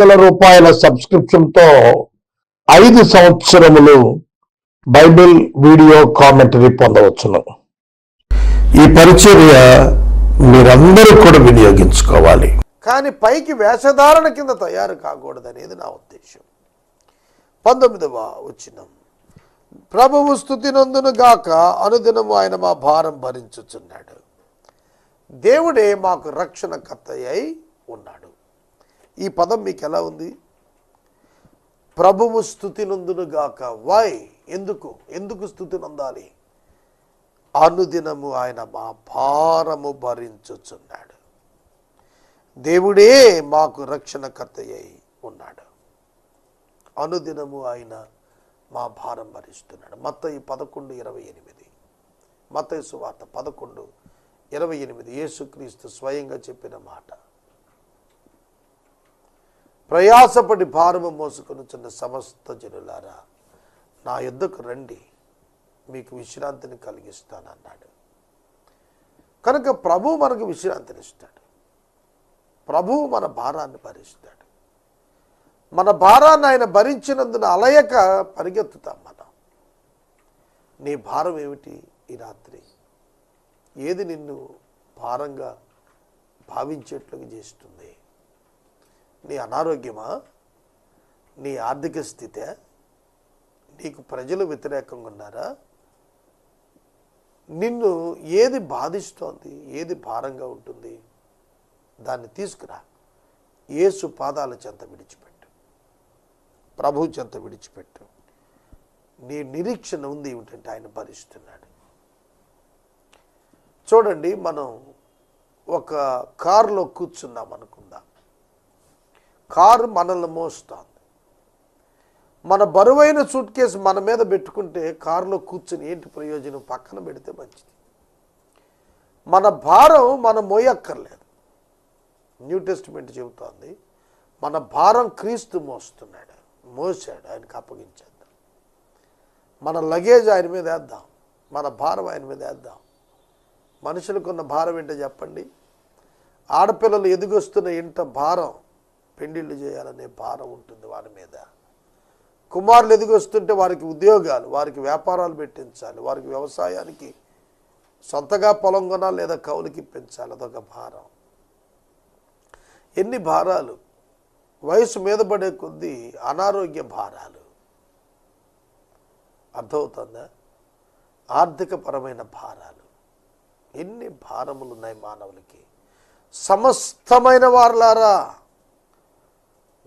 వందల రూపాయల సబ్స్క్రిప్షన్తో ఐదు సంవత్సరములు బైబిల్ వీడియో కామెంటరీ పొందవచ్చును. ఈ పరిచర్య మీరందరూ కూడా వినియోగించుకోవాలి. కానీ పైకి వేషధారణ కింద తయారు కాకూడదనేది నా ఉద్దేశం. పంతొమ్మిదవ వచ్చినం ప్రభువు స్థుతి నందును గాక అనుదినము ఆయన మా భారం భరించుచున్నాడు. దేవుడే మాకు రక్షణకర్త అయి ఉన్నాడు. ఈ పదం మీకు ఎలా ఉంది? ప్రభువు స్థుతి నందును గాక. వై ఎందుకు? ఎందుకు స్థుతి నందాలి? అనుదినము ఆయన మా భారము భరించుచున్నాడు. దేవుడే మాకు రక్షణకర్త అయి ఉన్నాడు. అనుదినము ఆయన మా భారం భరిస్తున్నాడు. మత్తయి పదకొండు ఇరవై ఎనిమిది. మత సువార్త పదకొండు ఇరవై ఎనిమిది. యేసుక్రీస్తు స్వయంగా చెప్పిన మాట. ప్రయాసపడి భారము మోసుకొనుచున్న సమస్త జనులారా నా యుద్ధకు రండి మీకు విశ్రాంతిని కలిగిస్తానన్నాడు. కనుక ప్రభు మనకు విశ్రాంతిని ఇస్తాడు ప్రభువు మన భారాన్ని భరిస్తాడు. మన భారాన్ని ఆయన భరించినందున అలయక పరిగెత్తుతాం మనం. నీ భారం ఏమిటి ఈ రాత్రి? ఏది నిన్ను భారంగా భావించేట్లుగా చేస్తుంది? నీ అనారోగ్యమా? నీ ఆర్థిక స్థితే? నీకు ప్రజలు వ్యతిరేకంగా ఉన్నారా? నిన్ను ఏది బాధిస్తోంది? ఏది భారంగా ఉంటుంది? దాన్ని తీసుకురా. ఏసు పాదాల చెంత విడిచిపెట్టు. ప్రభు చెంత విడిచిపెట్టు. నీ నిరీక్షణ ఉంది ఏమిటంటే ఆయన భరిస్తున్నాడు. చూడండి మనం ఒక కారులో కూర్చున్నాం అనుకుందాం. కారు మనల్ని మోస్తుంది. మన బరువైన సూట్ కేసు మన మీద పెట్టుకుంటే కారులో కూర్చుని ఏంటి ప్రయోజనం? పక్కన పెడితే మంచిది. మన భారం మనం మోయక్కర్లేదు. న్యూ టెస్ట్మెంట్ చెబుతోంది. మన భారం క్రీస్తు మోస్తున్నాడు. మోసాడు ఆయనకు అప్పగించేద్దాం. మన లగేజ్ ఆయన మీద వేద్దాం. మన భారం ఆయన మీద వేద్దాం. మనుషులకున్న భారం ఏంటో చెప్పండి. ఆడపిల్లలు ఎదిగొస్తున్న ఇంట భారం పెండిళ్ళు చేయాలనే భారం ఉంటుంది వారి మీద. కుమారులు ఎదిగొస్తుంటే వారికి ఉద్యోగాలు వారికి వ్యాపారాలు పెట్టించాలి వారికి వ్యవసాయానికి సొంతగా పొలం కొనాలి లేదా కౌలుకి పెంచాలి అదొక భారం. ఎన్ని భారాలు? వయసు మీద పడే కొద్దీ అనారోగ్య భారాలు. అర్థమవుతుందా? ఆర్థికపరమైన భారాలు. ఎన్ని భారములు ఉన్నాయి మానవులకి? సమస్తమైన వారులారా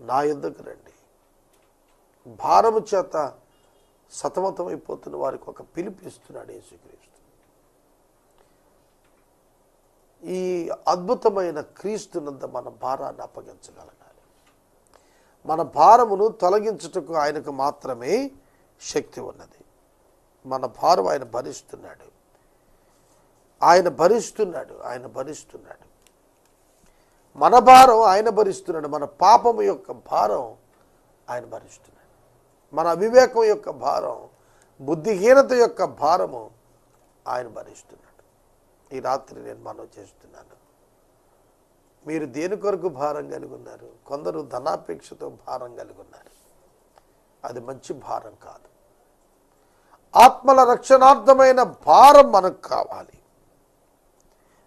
నా యుద్ధకు రండి? భారము చేత సతమతమైపోతున్న వారికి ఒక పిలుపు ఇస్తున్నాడు యేసుక్రీస్తు. ఈ అద్భుతమైన క్రీస్తునంత మన భారాన్ని అప్పగించగలగాలి. మన భారమును తొలగించుటకు ఆయనకు మాత్రమే శక్తి ఉన్నది. మన భారం ఆయన భరిస్తున్నాడు. ఆయన భరిస్తున్నాడు. ఆయన భరిస్తున్నాడు. మన భారం ఆయన భరిస్తున్నాడు. మన పాపము యొక్క భారం ఆయన భరిస్తున్నాడు. మన అవివేకం యొక్క భారం బుద్ధిహీనత యొక్క భారము ఆయన భరిస్తున్నాడు. ఈ రాత్రి నేను మనం చేస్తున్నాను. మీరు దేని కొరకు భారం కలిగి ఉన్నారు? కొందరు ధనాపేక్షతో భారం కలిగి ఉన్నారు. అది మంచి భారం కాదు. ఆత్మల రక్షణార్థమైన భారం మనకు కావాలి.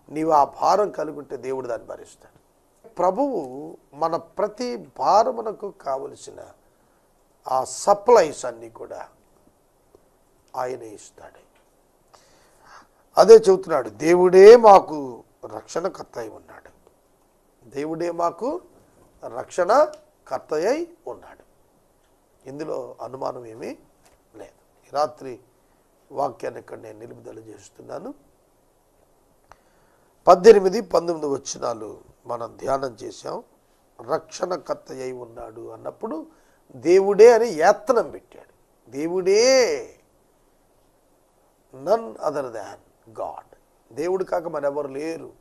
నీవు ఆ భారం కలిగి ఉంటే దేవుడు దాన్ని భరిస్తాడు. ప్రభువు మన ప్రతి భారమునకు కావలసిన ఆ సప్లైస్ అన్నీ కూడా ఆయనే ఇస్తాడు. అదే చెబుతున్నాడు దేవుడే మాకు రక్షణకర్త అయి ఉన్నాడు. దేవుడే మాకు రక్షణ కర్తయ్య ఉన్నాడు. ఇందులో అనుమానం ఏమీ లేదు. రాత్రి వాక్యాన్ని ఇక్కడ నేను నిలుపుదల చేస్తున్నాను. పద్దెనిమిది పంతొమ్మిది వచ్చినాలు మనం ధ్యానం చేశాం రక్షణకర్త అయి ఉన్నాడు అన్నప్పుడు దేవుడే అని యాత్నం పెట్టాడు. దేవుడే నన్ అదర్ దాన్ గాడ్ దేవుడు కాక మరెవరు లేరు.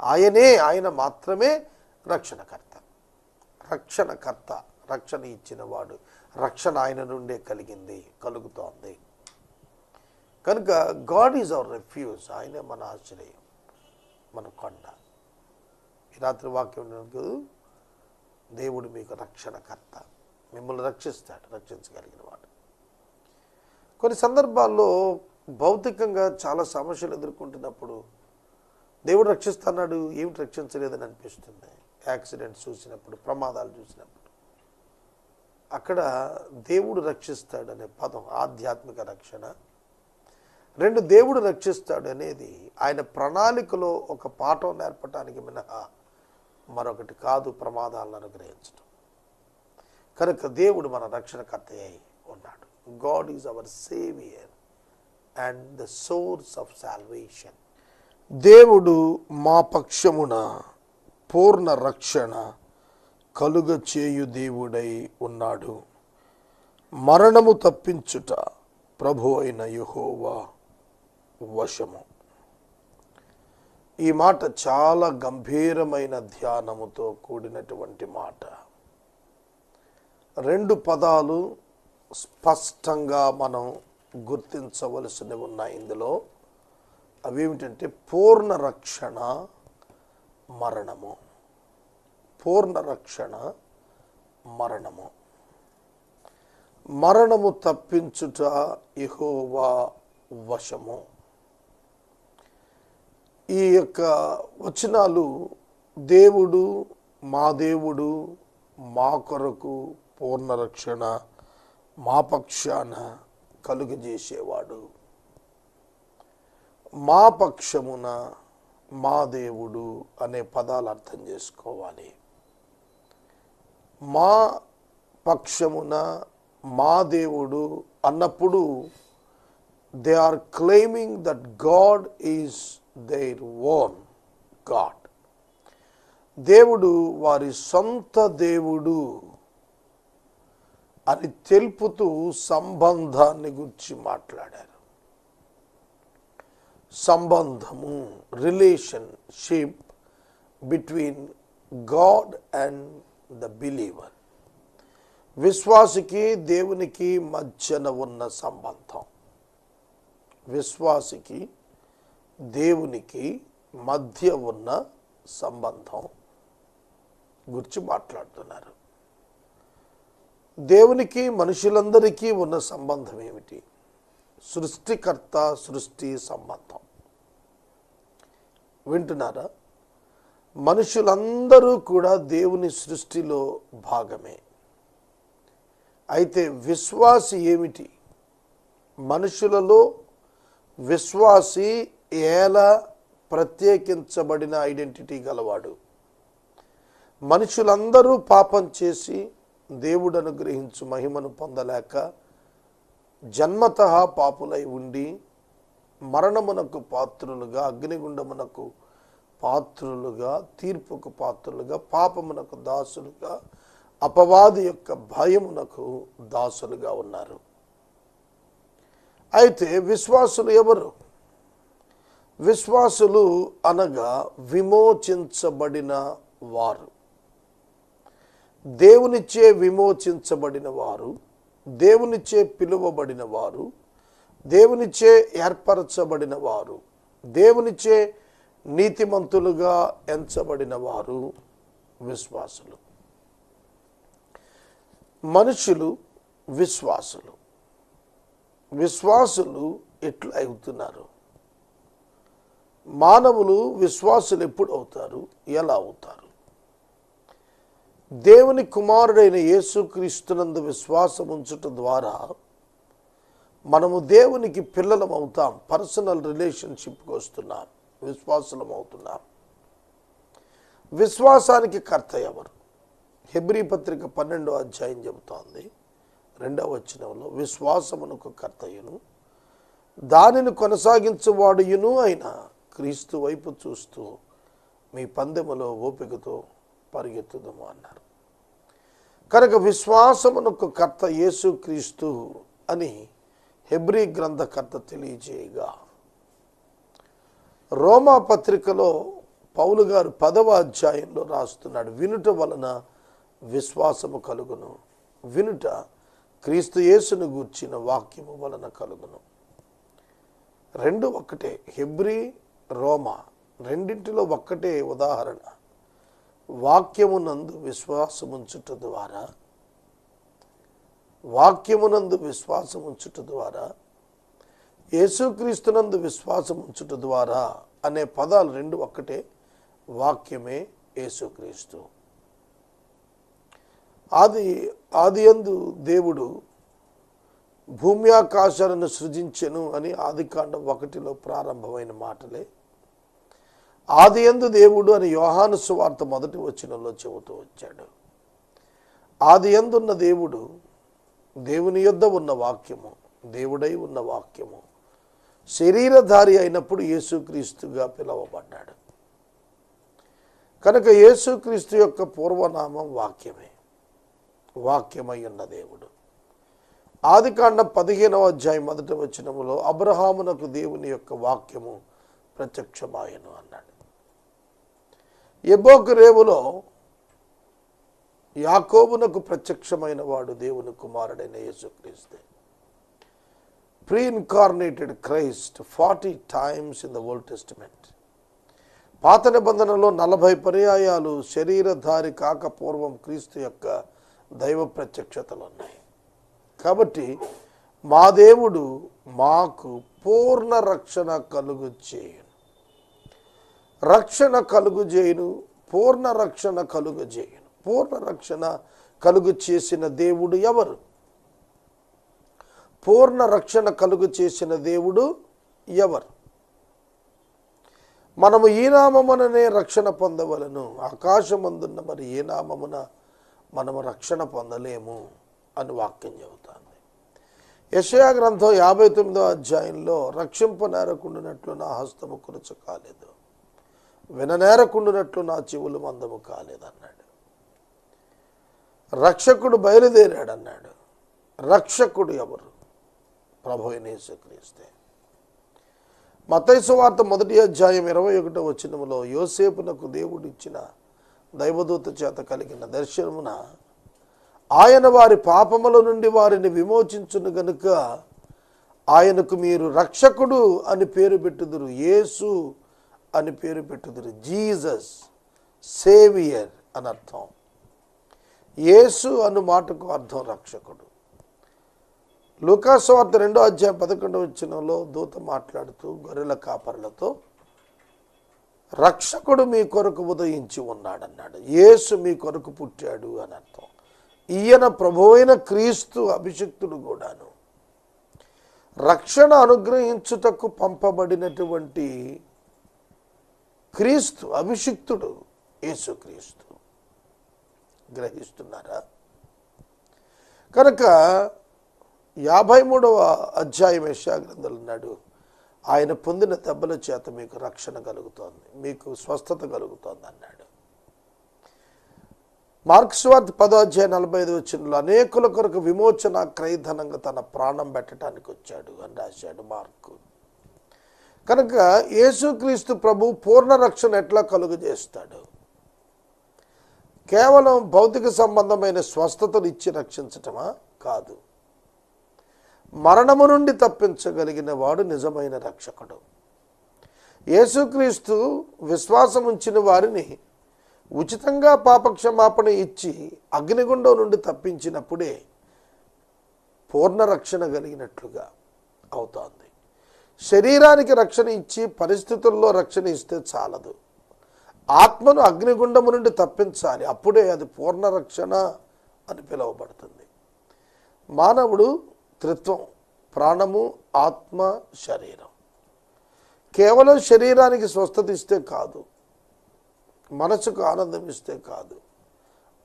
ఆయనే ఆయన మాత్రమే రక్షణకర్త. రక్షణకర్త రక్షణ ఇచ్చినవాడు రక్షణ ఆయన నుండే కలిగింది కలుగుతోంది. కనుక గాడ్ ఈజ్ అవర్ రెఫ్యూజ్ ఆయనే మన ఆశ్రయం మన కొండ. రాత్రి వాక్యం కాదు దేవుడు మీకు రక్షణకర్త. మిమ్మల్ని రక్షిస్తాడు రక్షించగలిగిన వాడు. కొన్ని సందర్భాల్లో భౌతికంగా చాలా సమస్యలు ఎదుర్కొంటున్నప్పుడు దేవుడు రక్షిస్తున్నాడు ఏమిటి రక్షించలేదని అనిపిస్తుంది? యాక్సిడెంట్స్ చూసినప్పుడు ప్రమాదాలు చూసినప్పుడు. అక్కడ దేవుడు రక్షిస్తాడు అనే పదం ఆధ్యాత్మిక రక్షణ. రెండు దేవుడు రక్షిస్తాడు అనేది ఆయన ప్రణాళికలో ఒక పాఠం నేర్పడానికి మినహా. మరొకటి కాదు ప్రమాదాలను అనుగ్రహించడం కనుక దేవుడు మన రక్షణకర్త అయి ఉన్నాడు. God is our saviour and the source of salvation. దేవుడు మా పక్షమున పూర్ణ రక్షణ కలుగ చేయు దేవుడై ఉన్నాడు. మరణము తప్పించుట ప్రభు అయిన యహోవా వశము. ఈ మాట చాలా గంభీరమైన ధ్యానముతో కూడినటువంటి మాట. రెండు పదాలు స్పష్టంగా మనం గుర్తించవలసినవి ఉన్నాయి ఇందులో. అవేమిటంటే పూర్ణ రక్షణ మరణము. పూర్ణ రక్షణ మరణము. మరణము తప్పించుట ఇహోవా వశము. ఈ యొక్క వచనాలు దేవుడు మా దేవుడు మా కొరకు పూర్ణ రక్షణ మా పక్షాన కలుగజేసేవాడు. మా పక్షమున మా దేవుడు అనే పదాలు అర్థం చేసుకోవాలి. మా పక్షమున మా దేవుడు అన్నప్పుడు they are claiming that God is their own God దేవుడు వారి సొంత దేవుడు అని తెలుపుతూ సంబంధాన్ని గురించి మాట్లాడారు. సంబంధము relationship between God and the believer విశ్వాసికి దేవునికి మధ్యన ఉన్న సంబంధం. విశ్వాసికి దేవునికి మధ్య ఉన్న సంబంధం. గురించి మాట్లాడుతున్నారు. దేవునికి మనుషులందరికీ ఉన్న సంబంధం ఏమిటి? సృష్టికర్త సృష్టి సంబంధం. వింటున్నారా? మనుషులందరూ కూడా దేవుని సృష్టిలో భాగమే. అయితే విశ్వాసి ఏమిటి? మనుషులలో విశ్వాసి ఎలా ప్రత్యేకించబడిన ఐడెంటిటీ గలవాడు. మనుషులందరూ పాపం చేసి దేవుడు అనుగ్రహించు మహిమను పొందలేక జన్మత పాపులై ఉండి మరణమునకు పాత్రులుగా అగ్నిగుండమునకు పాత్రులుగా తీర్పుకు పాత్రులుగా పాపమునకు దాసులుగా అపవాది యొక్క భయమునకు దాసులుగా ఉన్నారు. అయితే విశ్వాసులు ఎవరు? విశ్వాసులు అనగా విమోచించబడిన వారు. దేవునిచ్చే విమోచించబడిన వారు దేవునిచ్చే పిలువబడిన వారు దేవునిచ్చే ఏర్పరచబడిన వారు దేవునిచ్చే నీతిమంతులుగా ఎంచబడిన వారు విశ్వాసులు. మనుషులు విశ్వాసులు. విశ్వాసులు ఎట్లా అవుతున్నారు మానవులు విశ్వాసులు ఎప్పుడు అవుతారు? ఎలా అవుతారు? దేవుని కుమారుడైన యేసుక్రీస్తునందు విశ్వాసం ఉంచుట ద్వారా మనము దేవునికి పిల్లలం అవుతాం పర్సనల్ రిలేషన్షిప్కి వస్తున్నాం విశ్వాసులం అవుతున్నాం. విశ్వాసానికి కర్త ఎవరు? హెబ్రీ పత్రిక పన్నెండో అధ్యాయం చెబుతోంది. రెండవ వచనంలో విశ్వాసమునకు కర్తయును దానిని కొనసాగించువాడుయును అయిన క్రీస్తు వైపు చూస్తూ మీ పందెములో ఓపికతో పరిగెత్తుదము అన్నారు. కనుక విశ్వాసమునకు కర్త యేసు క్రీస్తు అని హెబ్రీ గ్రంథకర్త తెలియజేయగా. రోమా పత్రికలో పౌలు గారు పదవ అధ్యాయంలో రాస్తున్నాడు వినుట వలన విశ్వాసము కలుగును వినుట క్రీస్తు యేసును గూర్చిన వాక్యము వలన కలుగును. రెండు ఒకటే హెబ్రీ రోమా రెండింటిలో ఒక్కటే ఉదాహరణ. వాక్యమునందు విశ్వాసముంచుట ద్వారా వాక్యమునందు విశ్వాసముంచుట ద్వారా యేసుక్రీస్తునందు విశ్వాసముంచుట ద్వారా అనే పదాలు రెండు ఒక్కటే వాక్యమే యేసుక్రీస్తు. ఆది ఆది అందు దేవుడు భూమి ఆకాశాలను సృజించెను అని ఆదికాండం ఒకటిలో ప్రారంభమైన మాటలే. ఆది ఎందు దేవుడు అని యోహాను సువార్త మొదటి వచనంలో చెబుతూ వచ్చాడు. ఆది ఎందున్న దేవుడు దేవుని యొద్ద ఉన్న వాక్యము దేవుడై ఉన్న వాక్యము శరీరధారి అయినప్పుడు యేసుక్రీస్తుగా పిలువబడ్డాడు. కనుక యేసుక్రీస్తు యొక్క పూర్వనామం వాక్యమే వాక్యమై ఉన్న దేవుడు. ఆదికాండం పదిహేనవ అధ్యాయం మొదటి వచనములో అబ్రహామునకు దేవుని యొక్క వాక్యము ప్రత్యక్షమాయను అన్నాడు. ఎబోక్ రేవులో యాకోబునకు ప్రత్యక్షమైన వాడు దేవుని కుమారుడైన యేసుక్రీస్తే. Pre incarnated Christ forty times in the Old Testament. పాత నిబంధనలో నలభై పర్యాయాలు శరీరధారి కాక పూర్వం క్రీస్తు యొక్క దైవ ప్రత్యక్షతలు ఉన్నాయి. కాబట్టి మా దేవుడు మాకు పూర్ణ రక్షణ కలుగు చేయును. రక్షణ కలుగు చేయను పూర్ణ రక్షణ కలుగు చేయను. పూర్ణ రక్షణ కలుగు చేసిన దేవుడు ఎవరు? పూర్ణ రక్షణ కలుగు చేసిన దేవుడు ఎవరు? మనము ఈ నామముననే రక్షణ పొందవలను. ఆకాశమందున్న మరి ఏ నామమున మనము రక్షణ పొందలేము. అని వాక్యం చెబుతాను యశయా గ్రంథం యాభై తొమ్మిదో అధ్యాయంలో రక్షింపనేరకుండినట్లు నా హస్తము కురుచు కాలేదు. విననేరకుండినట్లు నా చెవులు మందము కాలేదన్నాడు. రక్షకుడు బయలుదేరాడు అన్నాడు రక్షకుడు ఎవరు? ప్రభు యేసుక్రీస్తే. మతైసు వార్త మొదటి అధ్యాయం ఇరవై ఒకటో వచనములో యోసేపునకు దేవుడిచ్చిన దైవదూత చేత కలిగిన దర్శనమున ఆయన వారి పాపముల నుండి వారిని విమోచించును గనుక ఆయనకు మీరు రక్షకుడు అని పేరు పెట్టుదురు యేసు అని పేరు పెట్టుదురు జీసస్ సేవియర్ అని అర్థం. యేసు అను మాటకు అర్థం రక్షకుడు. లూకాస్వార్త రెండో అధ్యాయం పదకొండవ వచ్చినంలో దూత మాట్లాడుతూ గొర్రెల కాపరులతో రక్షకుడు మీ కొరకు ఉదయించి ఉన్నాడన్నాడు. యేసు మీ కొరకు పుట్టాడు అని అర్థం. ఈయన ప్రభువైన క్రీస్తు అభిషిక్తుడు కూడాను. రక్షణ అనుగ్రహించుటకు పంపబడినటువంటి క్రీస్తు అభిషిక్తుడు యేసుక్రీస్తు. గ్రహిస్తున్నారా? కనుక యాభై మూడవ అధ్యాయం యెషయా గ్రంథంలో ఉన్నాడు. ఆయన పొందిన దెబ్బల చేత మీకు రక్షణ కలుగుతోంది మీకు స్వస్థత కలుగుతోంది అన్నాడు. మార్క్స్వార్త్ పదోధ్యాయ నలభై ఐదు వచ్చినలో అనేకుల కొరకు విమోచన క్రయధనంగా తన ప్రాణం పెట్టడానికి వచ్చాడు అని రాశాడు మార్కు. కనుక యేసుక్రీస్తు ప్రభు పూర్ణ రక్షణ ఎట్లా కలుగజేస్తాడు? కేవలం భౌతిక సంబంధమైన స్వస్థతను ఇచ్చి రక్షించటమా? కాదు. మరణము నుండి తప్పించగలిగిన వాడు నిజమైన రక్షకుడు. యేసుక్రీస్తు విశ్వాసం ఉంచిన వారిని ఉచితంగా పాపక్షమాపణ ఇచ్చి అగ్నిగుండం నుండి తప్పించినప్పుడే పూర్ణ రక్షణ కలిగినట్లుగా అవుతోంది. శరీరానికి రక్షణ ఇచ్చి పరిస్థితుల్లో రక్షణ ఇస్తే చాలదు. ఆత్మను అగ్నిగుండము నుండి తప్పించాలి అప్పుడే అది పూర్ణ రక్షణ అని పిలువబడుతుంది. మానవుడు త్రిత్వం ప్రాణము ఆత్మ శరీరం. కేవలం శరీరానికి స్వస్థత ఇస్తే కాదు మనసుకు ఆనందం ఇస్తే కాదు.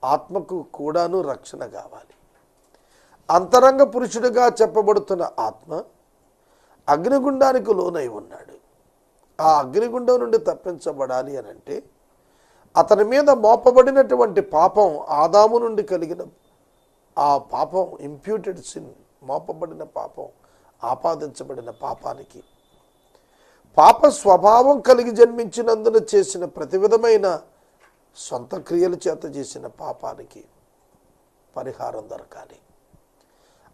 ఆత్మకు కూడాను రక్షణ కావాలి. అంతరంగ పురుషుడిగా చెప్పబడుతున్న ఆత్మ అగ్నిగుండానికి లోనై ఉన్నాడు. ఆ అగ్నిగుండం నుండి తప్పించబడాలి అని అంటే అతని మీద మోపబడినటువంటి పాపం ఆదాము నుండి కలిగిన ఆ పాపం ఇంప్యూటెడ్ సిన్ మోపబడిన పాపం ఆపాదించబడిన పాపానికి పాప స్వభావం కలిగి జన్మించినందున చేసిన ప్రతి విధమైన సొంత క్రియల చేత చేసిన పాపానికి పరిహారం దొరకాలి.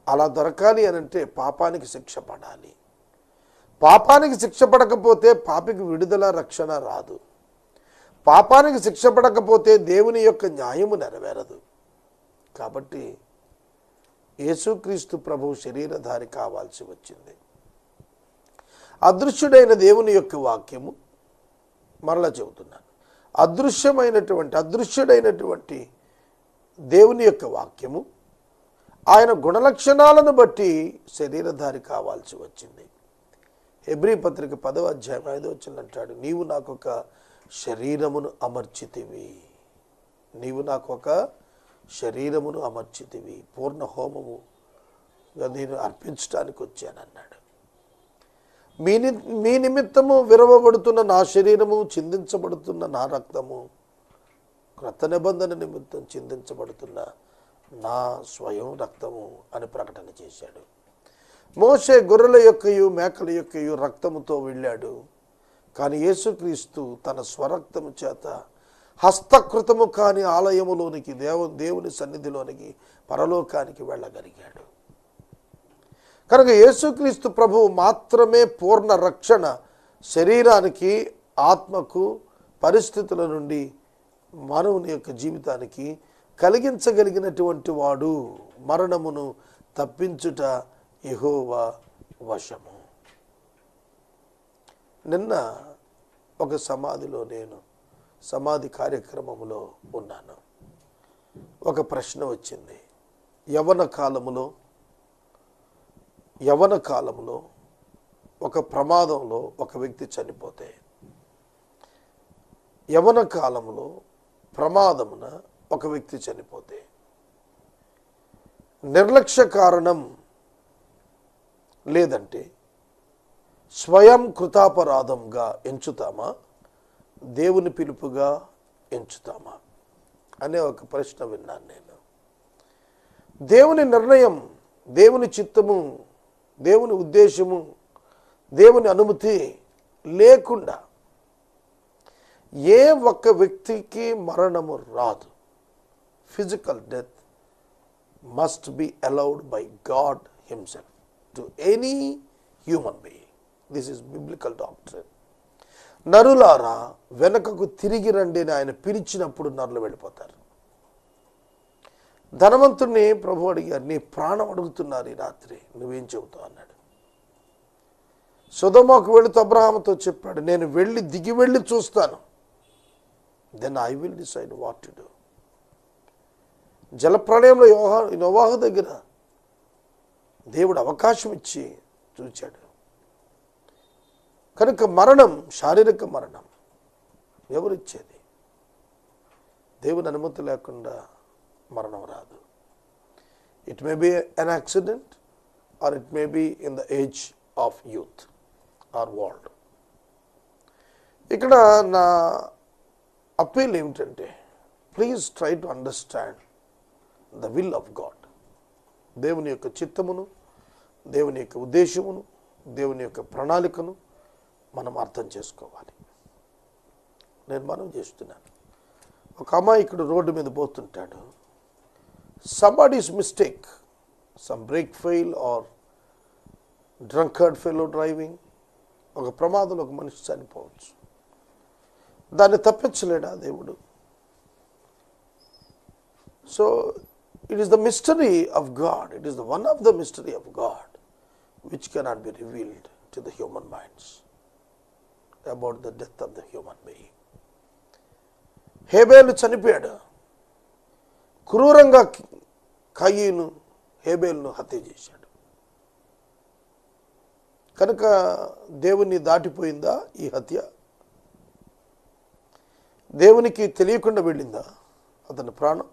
అలా దొరకాలి అని అంటే పాపానికి శిక్ష పడాలి. పాపానికి శిక్ష పడకపోతే పాపికి విడుదల రక్షణ రాదు. పాపానికి శిక్ష పడకపోతే దేవుని యొక్క న్యాయము నెరవేరదు. కాబట్టి యేసుక్రీస్తు ప్రభు శరీరధారి కావాల్సి వచ్చింది. అదృశ్యుడైన దేవుని యొక్క వాక్యము మరలా చెబుతున్నాను. అదృశ్యమైనటువంటి అదృశ్యుడైనటువంటి దేవుని యొక్క వాక్యము ఆయన గుణలక్షణాలను బట్టి శరీరధారి కావాల్సి వచ్చింది. హెబ్రీ పత్రిక పదవ అధ్యాయం ఐదో వచ్చిందంటాడు నీవు నాకు ఒక శరీరమును అమర్చితివి. నీవు నాకు ఒక శరీరమును అమర్చితివి. పూర్ణ హోమము నేను అర్పించడానికి వచ్చానన్నాడు. మీ ని మీ నిమిత్తము విరవబడుతున్న నా శరీరము చిందించబడుతున్న నా రక్తము. క్రొత్త నిబంధన నిమిత్తం చిందించబడుతున్న నా స్వయం రక్తము అని ప్రకటన చేశాడు. మోసే గొర్రెల యొక్కయు మేకల యొక్కయు రక్తముతో వెళ్ళాడు. కానీ యేసుక్రీస్తు తన స్వరక్తము చేత హస్తకృతము కాని ఆలయములోనికి దేవ దేవుని సన్నిధిలోనికి పరలోకానికి వెళ్ళగలిగాడు. కనుక యేసుక్రీస్తు ప్రభువు మాత్రమే పూర్ణ రక్షణ శరీరానికి ఆత్మకు పరిస్థితుల నుండి మానవుని యొక్క జీవితానికి కలిగించగలిగినటువంటి వాడు. మరణమును తప్పించుట ఎహోవా వశము. నిన్న ఒక సమాధిలో నేను సమాధి కార్యక్రమంలో ఉన్నాను. ఒక ప్రశ్న వచ్చింది. యవన కాలములో యవన కాలంలో ఒక ప్రమాదంలో ఒక వ్యక్తి చనిపోతే యవన కాలంలో ప్రమాదమున ఒక వ్యక్తి చనిపోతే నిర్లక్ష్య కారణం లేదంటే స్వయం కృతాపరాధంగా ఎంచుతామా? దేవుని పిలుపుగా ఎంచుతామా? అనే ఒక ప్రశ్న విన్నాను నేను. దేవుని నిర్ణయం దేవుని చిత్తము దేవుని ఉద్దేశము దేవుని అనుమతి లేకుండా ఏ ఒక్క వ్యక్తికి మరణము రాదు. Physical death must be allowed by God himself to any human being this is biblical doctor నరులారా వెనకకు తిరిగి రండి అని ఆయన పిలిచినప్పుడు నరులు వెళ్ళిపోతారు. ధనవంతుడిని ప్రభు అడిగారు నీ ప్రాణం అడుగుతున్నారు ఈ రాత్రి నువ్వేం చెబుతావు? అన్నాడు. సుధమాకు వెళుతూ అబ్రహాముతో చెప్పాడు నేను వెళ్ళి దిగి వెళ్ళి చూస్తాను. Then I will decide what to do జలప్రళయంలో యోహా నోవాహు దగ్గర దేవుడు అవకాశం ఇచ్చి చూచాడు. కనుక మరణం శారీరక మరణం ఎవరిచ్చేది? దేవుని అనుమతి లేకుండా మరణం రాదు. It may be an accident or it may be in the age of youth or world ఇక్కడ నా అప్పీల్ ఏమిటంటే please try to understand the will of God దేవుని యొక్క చిత్తమును దేవుని యొక్క ఉద్దేశమును దేవుని యొక్క ప్రణాళికను మనం అర్థం చేసుకోవాలి. నేను మనం చేస్తున్నాను. ఒక అమ్మాయి ఇక్కడ రోడ్డు మీద పోతుంటాడు. Somebody's mistake, some brake fail or drunkard fellow driving, ఒక ప్రమాదంలో ఒక మనిషి చనిపోవచ్చు దాన్ని తప్పించలేడా దేవుడు? So it is the mystery of God it is the one of the mystery of God which cannot be revealed to the human minds about the death of the human being హేబేలు చనిపోయాడు క్రూరంగా కయ్యను హేబేల్ను హత్య చేశాడు. కనుక దేవుని దాటిపోయిందా ఈ హత్య? దేవునికి తెలియకుండా వెళ్ళిందా అతని ప్రాణం?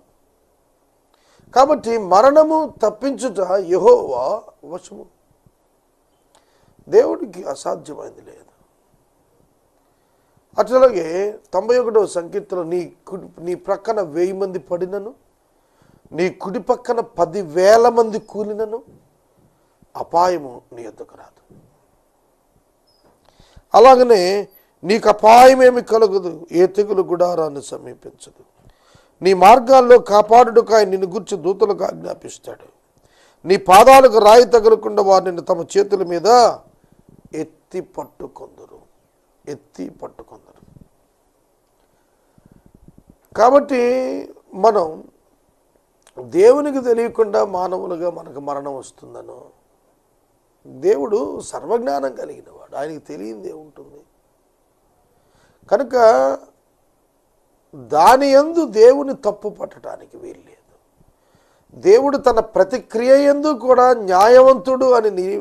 కాబట్టి మరణము తప్పించుట యహోవా వశము. దేవుడికి అసాధ్యమైంది లేదు. అట్లాగే తొంభై ఒకటవ సంకీర్తన నీ నీ ప్రక్కన వెయ్యి మంది పడినను నీ కుడి పక్కన పదివేల మంది కూలినను అపాయము నీ ఎద్దకు రాదు. అలాగనే నీకు అపాయమేమి కలగదు ఏ తెగులు గుడారాన్ని సమీపించదు. నీ మార్గాల్లో కాపాడుడుకాయ నిన్ను గుర్చి దూతలకు ఆజ్ఞాపిస్తాడు. నీ పాదాలకు రాయి తగలకుండా వారిని తమ చేతుల మీద ఎత్తి పట్టుకొందరు ఎత్తి పట్టుకొందరు. కాబట్టి మనం దేవునికి తెలియకుండా మానవులుగా మనకు మరణం వస్తుందనో. దేవుడు సర్వజ్ఞానం కలిగినవాడు. ఆయనకి తెలియంది ఉంటుంది. కనుక దాని యందు దేవుని తప్పు పట్టడానికి వీల్లేదు. దేవుడు తన ప్రతిక్రియ యందు కూడా న్యాయవంతుడు అని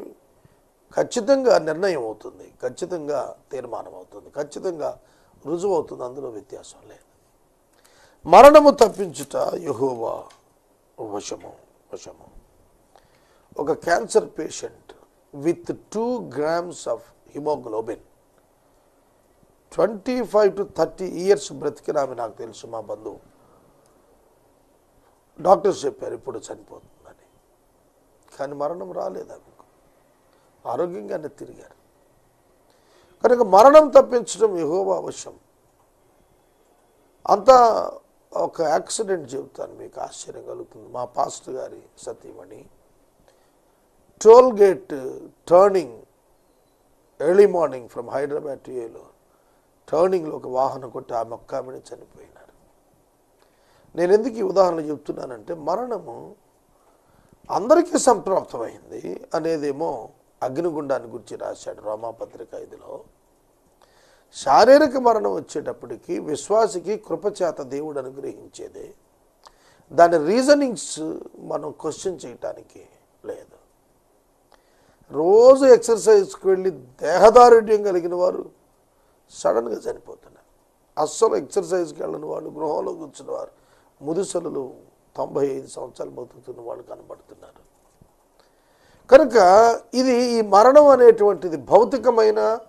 ఖచ్చితంగా నిర్ణయం అవుతుంది. ఖచ్చితంగా తీర్మానం అవుతుంది. ఖచ్చితంగా రుజువు అవుతుంది. అందులో వ్యత్యాసం లేదు. మరణము తప్పించుట యహోవా వశము వశము. ఒక cancer patient with two grams of haemoglobin twenty five to thirty years బ్రతికిన ఆమె నాకు తెలుసు మా బంధువు. డాక్టర్స్ చెప్పారు ఇప్పుడు చనిపోతుందని. కానీ మరణం రాలేదు ఆమెకు. ఆరోగ్యంగానే తిరిగారు. కనుక మరణం తప్పించడం ఎహోవా అవశ్యం అంతా ఒక యాక్సిడెంట్ చెబుతాను మీకు ఆశ్చర్యం కలుగుతుంది. మా పాస్టర్ గారి సతీమణి. Toll gate turning early morning from Hyderabad to టర్నింగ్లో ఒక వాహనం కొట్టి ఆమె ఒక్క చనిపోయినారు. నేను ఎందుకు ఈ ఉదాహరణ చెప్తున్నానంటే మరణము అందరికీ సంప్రాప్తమైంది అనేదేమో అగ్నిగుండాన్ని గురించి రాశాడు రోమాపత్రిక ఐదులో. శారీరక మరణం వచ్చేటప్పటికి విశ్వాసికి కృపచేత దేవుడు అనుగ్రహించేదే. దాని రీజనింగ్స్ మనం క్వశ్చన్ చేయటానికి లేదు. రోజు ఎక్సర్సైజ్కి వెళ్ళి దేహదారుఢ్యం కలిగిన వారు సడన్గా చనిపోతున్నారు. అస్సలు ఎక్సర్సైజ్కి వెళ్ళని వాళ్ళు గృహంలో కూర్చున్న వారు ముదుసలు తొంభై ఐదు సంవత్సరాలు బతుకుతున్న వాళ్ళు కనబడుతున్నారు. కనుక ఇది ఈ మరణం అనేటువంటిది భౌతికమైన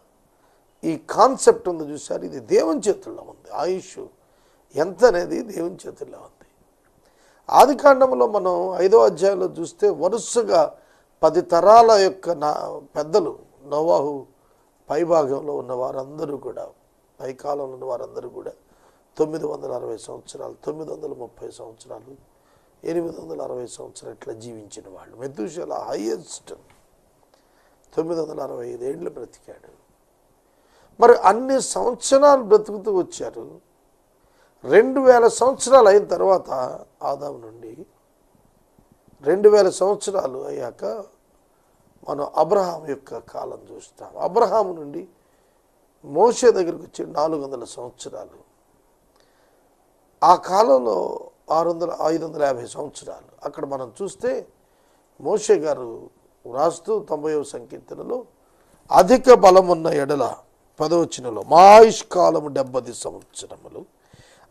ఈ కాన్సెప్ట్ ఉంది చూసారు ఇది దేవుని చేతుల్లో ఉంది. ఆయుష్ ఎంత అనేది దేవుని చేతుల్లో ఉంది. ఆది కాండంలో మనం ఐదో అధ్యాయంలో చూస్తే వరుసగా పది తరాల యొక్క నా పెద్దలు నోవాహు పైభాగంలో ఉన్న వారందరూ కూడా పైకాలంలో ఉన్న వారందరూ కూడా తొమ్మిది వందల అరవై సంవత్సరాలు తొమ్మిది వందల ముప్పై సంవత్సరాలు ఎనిమిది వందల అరవై సంవత్సరాలు ఇట్లా జీవించిన వాళ్ళు. మెతుషల హయ్యెస్ట్ తొమ్మిది వందల అరవై ఐదు ఏళ్ళు బ్రతికాడు. మరి అన్ని సంవత్సరాలు బ్రతుకుతూ వచ్చారు. రెండు వేల సంవత్సరాలు అయిన తర్వాత ఆదాము నుండి రెండు వేల సంవత్సరాలు అయ్యాక మనం అబ్రహాం యొక్క కాలం చూస్తాం. అబ్రహాం నుండి మోషే దగ్గరికి వచ్చి నాలుగు వందల సంవత్సరాలు. ఆ కాలంలో ఆరు వందల ఐదు వందల యాభై సంవత్సరాలు. అక్కడ మనం చూస్తే మోషే గారు వ్రాస్తూ తొంభైవ సంకీర్తనలో అధిక బలమున్న ఎడల పదవచనంలో మాయుష్కాలము డెబ్బది సంవత్సరములు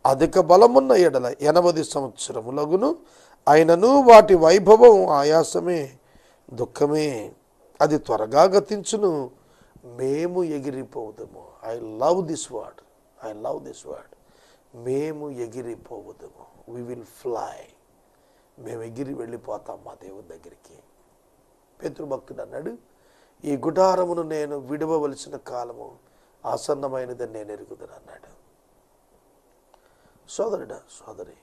అధిక బలమున్న ఎడల ఎనభది సంవత్సరములగును అయినను వాటి వైభవం ఆయాసమే దుఃఖమే. అది త్వరగా గతించును మేము ఎగిరిపోదుము I love this word I love this word మేము ఎగిరిపోవదుము. వి విల్ ఫ్లై మేము ఎగిరి వెళ్ళిపోతాం మా దేవుని దగ్గరికి. పితృభక్తుడు అన్నాడు ఈ గుడారమును నేను విడవవలసిన కాలము ఆసన్నమైనదని నేను ఎరుగుదును అన్నాడు. సోదరుడా సోదరి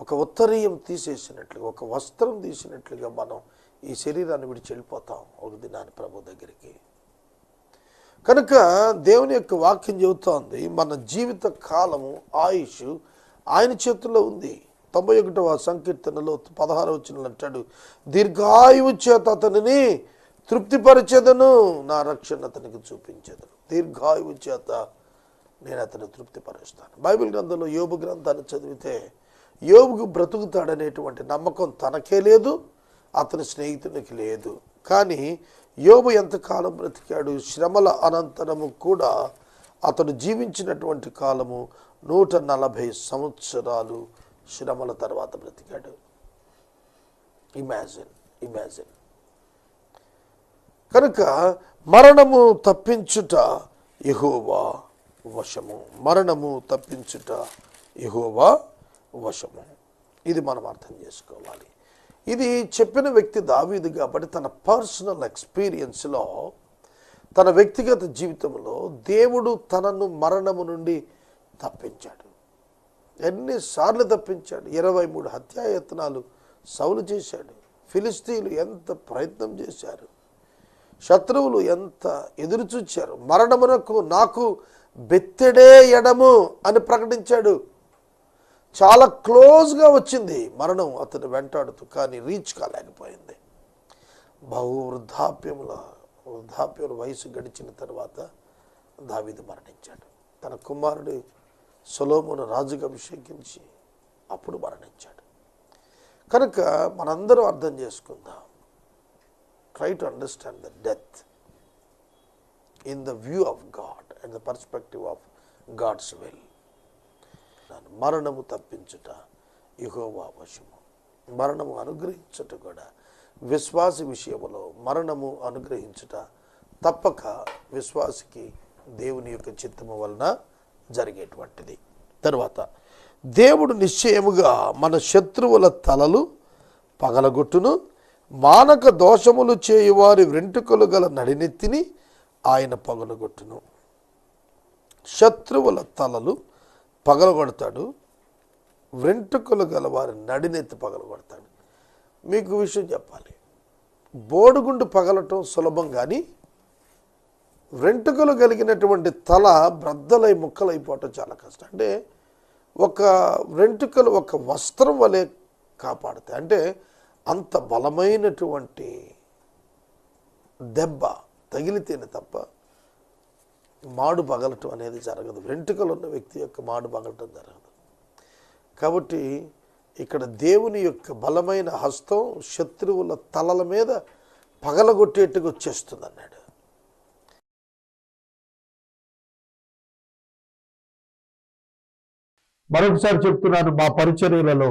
ఒక ఉత్తరీయం తీసేసినట్లుగా ఒక వస్త్రం తీసినట్లుగా మనం ఈ శరీరాన్ని విడిచి వెళ్ళిపోతాం ఒక దినాన్ని ప్రభు దగ్గరికి. కనుక దేవుని యొక్క వాక్యం చెబుతోంది మన జీవిత కాలము ఆయుష్ ఆయన చేతుల్లో ఉంది. తొంభై ఒకటవ సంకీర్తనలో పదహారు వచ్చిన అంటాడు దీర్ఘాయువు చేత అతనిని తృప్తిపరిచేదను నా రక్షణ అతనికి చూపించేదను. దీర్ఘాయువు చేత నేను అతను తృప్తిపరుస్తాను. బైబిల్ గ్రంథంలో యోగు గ్రంథాన్ని చదివితే యోగుకు బ్రతుకుతాడనేటువంటి నమ్మకం తనకే లేదు అతని స్నేహితునికి లేదు. కానీ యోబు ఎంతకాలం బ్రతికాడు? శ్రమల అనంతరము కూడా అతడు జీవించినటువంటి కాలము నూట నలభై సంవత్సరాలు శ్రమల తర్వాత బ్రతికాడు. Imagine imagine. కనుక మరణము తప్పించుట యెహోవా వశము. మరణము తప్పించుట యెహోవా వశము. ఇది మనం అర్థం చేసుకోవాలి. ఇది చెప్పిన వ్యక్తి దావీదు కాబట్టి తన పర్సనల్ ఎక్స్పీరియన్స్లో తన వ్యక్తిగత జీవితంలో దేవుడు తనను మరణము నుండి తప్పించాడు. ఎన్నిసార్లు తప్పించాడు? ఇరవై మూడు హత్యాయత్నాలు సౌలు చేశాడు. ఫిలిస్తీన్లు ఎంత ప్రయత్నం చేశారు? శత్రువులు ఎంత ఎదురుచూచారు మరణమునకు నాకు బెత్తెడే ఎడము అని ప్రకటించాడు. చాలా క్లోజ్గా వచ్చింది. మరణం అతను వెంటాడుతూ కానీ రీచ్ కాలేకపోయింది. బహు వృద్ధాప్యముల వృద్ధాప్యముల వయసు గడిచిన తర్వాత దావీదు మరణించాడు. తన కుమారుడు సొలోమును రాజుగా అభిషేకించి అప్పుడు మరణించాడు. కనుక మనందరం అర్థం చేసుకుందాం. Try to understand the death in the view of God and the perspective of God's will మరణము తప్పించుట యెహోవా వశము. మరణము అనుగ్రహించుట కూడా విశ్వాస విషయములో మరణము అనుగ్రహించుట తప్పక విశ్వాసికి దేవుని యొక్క చిత్తము వలన జరిగేటువంటిది. తర్వాత దేవుడు నిశ్చయముగా మన శత్రువుల తలలు పగలగొట్టును మానక దోషములు చేయువారి వెంట్రుకలు గల నడినెత్తిని ఆయన పగలగొట్టును. శత్రువుల తలలు పగలగొడతాడు. వెంట్రుకలు గల వారి నడినెత్తి పగలగొడతాడు. మీకు విషయం చెప్పాలి. బోడుగుండు పగలటం సులభం కానీ వెంట్రుకలు కలిగినటువంటి తల బ్రద్దలై ముక్కలైపోవటం చాలా కష్టం. అంటే ఒక వెంట్రుకలు ఒక వస్త్రం వలె కాపాడుతాయి. అంటే అంత బలమైనటువంటి దెబ్బ తగిలితేనే తప్ప మాడు పగలటం అనేది జరగదు. వెంట్రుకలు ఉన్న వ్యక్తి యొక్క మాడు పగలటం జరగదు. కాబట్టి ఇక్కడ దేవుని యొక్క బలమైన హస్తం శత్రువుల తలల మీద పగలగొట్టేట్టుగా వచ్చేస్తుంది అన్నాడు మరొకసారి చెప్తున్నాను మా పరిచర్యలలో